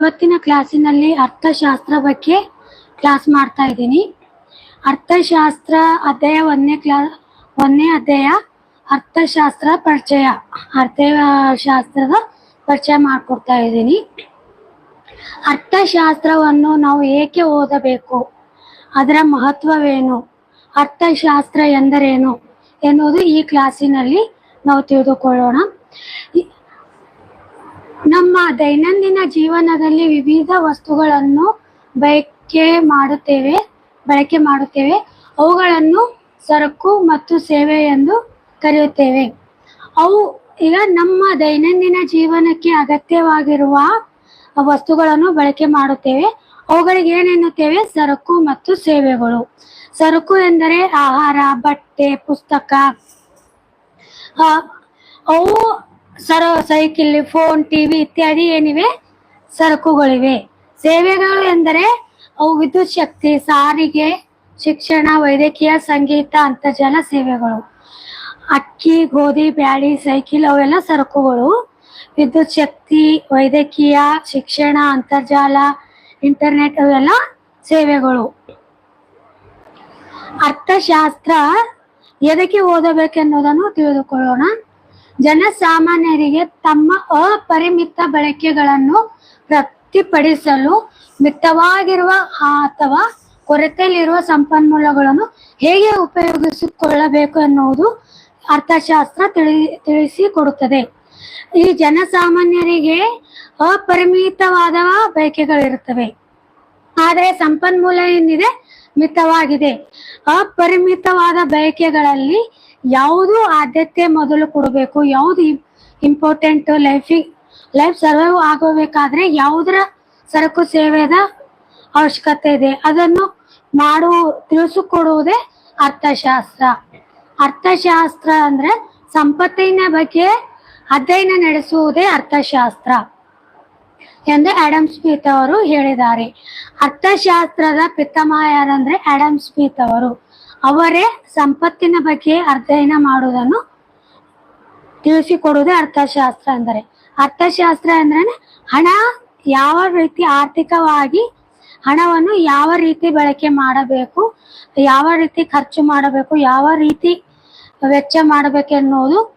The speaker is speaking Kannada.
ಇವತ್ತಿನ ಕ್ಲಾಸಿನಲ್ಲಿ ಅರ್ಥಶಾಸ್ತ್ರ ಬಗ್ಗೆ ಕ್ಲಾಸ್ ಮಾಡ್ತಾ ಇದ್ದೀನಿ. ಅರ್ಥಶಾಸ್ತ್ರ ಅಧ್ಯಾಯ ಒಂದನೇ ಕ್ಲಾ, ಒಂದನೇ ಅಧ್ಯಾಯ, ಅರ್ಥಶಾಸ್ತ್ರ ಪರಿಚಯ. ಅರ್ಥಶಾಸ್ತ್ರದ ಪರಿಚಯ ಮಾಡಿಕೊಡ್ತಾ ಇದ್ದೀನಿ. ಅರ್ಥಶಾಸ್ತ್ರವನ್ನು ನಾವು ಏಕೆ ಓದಬೇಕು? ಅದರ ಮಹತ್ವವೇನು? ಅರ್ಥಶಾಸ್ತ್ರ ಎಂದರೇನು? ಎನ್ನುವುದು ಈ ಕ್ಲಾಸಿನಲ್ಲಿ ನಾವು ತಿಳಿದುಕೊಳ್ಳೋಣ. ನಮ್ಮ ದೈನಂದಿನ ಜೀವನದಲ್ಲಿ ವಿವಿಧ ವಸ್ತುಗಳನ್ನು ಬಳಕೆ ಮಾಡುತ್ತೇವೆ ಬಳಕೆ ಮಾಡುತ್ತೇವೆ. ಅವುಗಳನ್ನು ಸರಕು ಮತ್ತು ಸೇವೆ ಎಂದು ಕರೆಯುತ್ತೇವೆ. ಅವು ಈಗ ನಮ್ಮ ದೈನಂದಿನ ಜೀವನಕ್ಕೆ ಅಗತ್ಯವಾಗಿರುವ ವಸ್ತುಗಳನ್ನು ಬಳಕೆ ಮಾಡುತ್ತೇವೆ. ಅವುಗಳಿಗೆ ಏನೆನ್ನುತ್ತೇವೆ? ಸರಕು ಮತ್ತು ಸೇವೆಗಳು. ಸರಕು ಎಂದರೆ ಆಹಾರ, ಬಟ್ಟೆ, ಪುಸ್ತಕ. ಅವು ಸರ ಸೈಕಲ್ ಫೋನ್ ಟಿವಿ ಇತ್ಯಾದಿ ಏನಿವೆ ಸರಕುಗಳಿವೆ. ಸೇವೆಗಳು ಎಂದರೆ ಅವು ವಿದ್ಯುತ್ ಶಕ್ತಿ, ಸಾರಿಗೆ, ಶಿಕ್ಷಣ, ವೈದ್ಯಕೀಯ, ಸಂಗೀತ, ಅಂತರ್ಜಾಲ ಸೇವೆಗಳು. ಅಕ್ಕಿ, ಗೋಧಿ, ಬ್ಯಾಳಿ, ಸೈಕಲ್ ಅವೆಲ್ಲ ಸರಕುಗಳು. ವಿದ್ಯುತ್ ಶಕ್ತಿ, ವೈದ್ಯಕೀಯ, ಶಿಕ್ಷಣ, ಅಂತರ್ಜಾಲ, ಇಂಟರ್ನೆಟ್ ಅವೆಲ್ಲ ಸೇವೆಗಳು. ಅರ್ಥಶಾಸ್ತ್ರ ಎದಕ್ಕೆ ಓದಬೇಕೆನ್ನುವುದನ್ನು ತಿಳಿದುಕೊಳ್ಳೋಣ. ಜನಸಾಮಾನ್ಯರಿಗೆ ತಮ್ಮ ಅಪರಿಮಿತ ಬಳಕೆಗಳನ್ನು ಪ್ರತಿಪಡಿಸಲು ಮಿತವಾಗಿರುವ ಅಥವಾ ಕೊರತೆಯಲ್ಲಿರುವ ಸಂಪನ್ಮೂಲಗಳನ್ನು ಹೇಗೆ ಉಪಯೋಗಿಸಿಕೊಳ್ಳಬೇಕು ಎನ್ನುವುದು ಅರ್ಥಶಾಸ್ತ್ರ ತಿಳಿ, ತಿಳಿಸಿಕೊಡುತ್ತದೆ. ಈ ಜನಸಾಮಾನ್ಯರಿಗೆ ಅಪರಿಮಿತವಾದ ಬಯಕೆಗಳಿರುತ್ತವೆ ಆದರೆ ಸಂಪನ್ಮೂಲ ಏನಿದೆ? ಮಿತವಾಗಿದೆ. ಅಪರಿಮಿತವಾದ ಬಯಕೆಗಳಲ್ಲಿ ಯಾವುದು ಆದ್ಯತೆ ಮೊದಲು ಕೊಡಬೇಕು. ಯಾವುದು ಇಂಪಾರ್ಟೆಂಟ್ ಲೈಫಿಗೆ ಲೈಫ್ ಸರ್ವೈವ್ ಆಗೋಬೇಕಾದ್ರೆ ಯಾವುದರ ಸರಕು ಸೇವೆದ ಅವಶ್ಯಕತೆ ಇದೆ. ಅದನ್ನು ಮಾಡು, ತಿಳಿಸಿಕೊಡುವುದೇ ಅರ್ಥಶಾಸ್ತ್ರ. ಅರ್ಥಶಾಸ್ತ್ರ ಅಂದ್ರೆ ಸಂಪತ್ತಿನ ಬಗ್ಗೆ ಅಧ್ಯಯನ ನಡೆಸುವುದೇ ಅರ್ಥಶಾಸ್ತ್ರ ಎಂದು ಆಡಮ್ ಸ್ಮಿತ್ ಅವರು ಹೇಳಿದ್ದಾರೆ. ಅರ್ಥಶಾಸ್ತ್ರದ ಪಿತಾಮಹ ಯಾರಂದ್ರೆ ಆಡಮ್ ಸ್ಮಿತ್ ಅವರು. ಅವರೇ ಸಂಪತ್ತಿನ ಬಗ್ಗೆ ಅಧ್ಯಯನ ಮಾಡುವುದನ್ನು ತಿಳಿಸಿಕೊಡುವುದೇ ಅರ್ಥಶಾಸ್ತ್ರ ಅಂದರೆ. ಅರ್ಥಶಾಸ್ತ್ರ ಅಂದ್ರೆ ಹಣ ಯಾವ ರೀತಿ ಆರ್ಥಿಕವಾಗಿ ಹಣವನ್ನು ಯಾವ ರೀತಿ ಬಳಕೆ ಮಾಡಬೇಕು, ಯಾವ ರೀತಿ ಖರ್ಚು ಮಾಡಬೇಕು, ಯಾವ ರೀತಿ ವೆಚ್ಚ ಮಾಡಬೇಕು ಎನ್ನುವುದು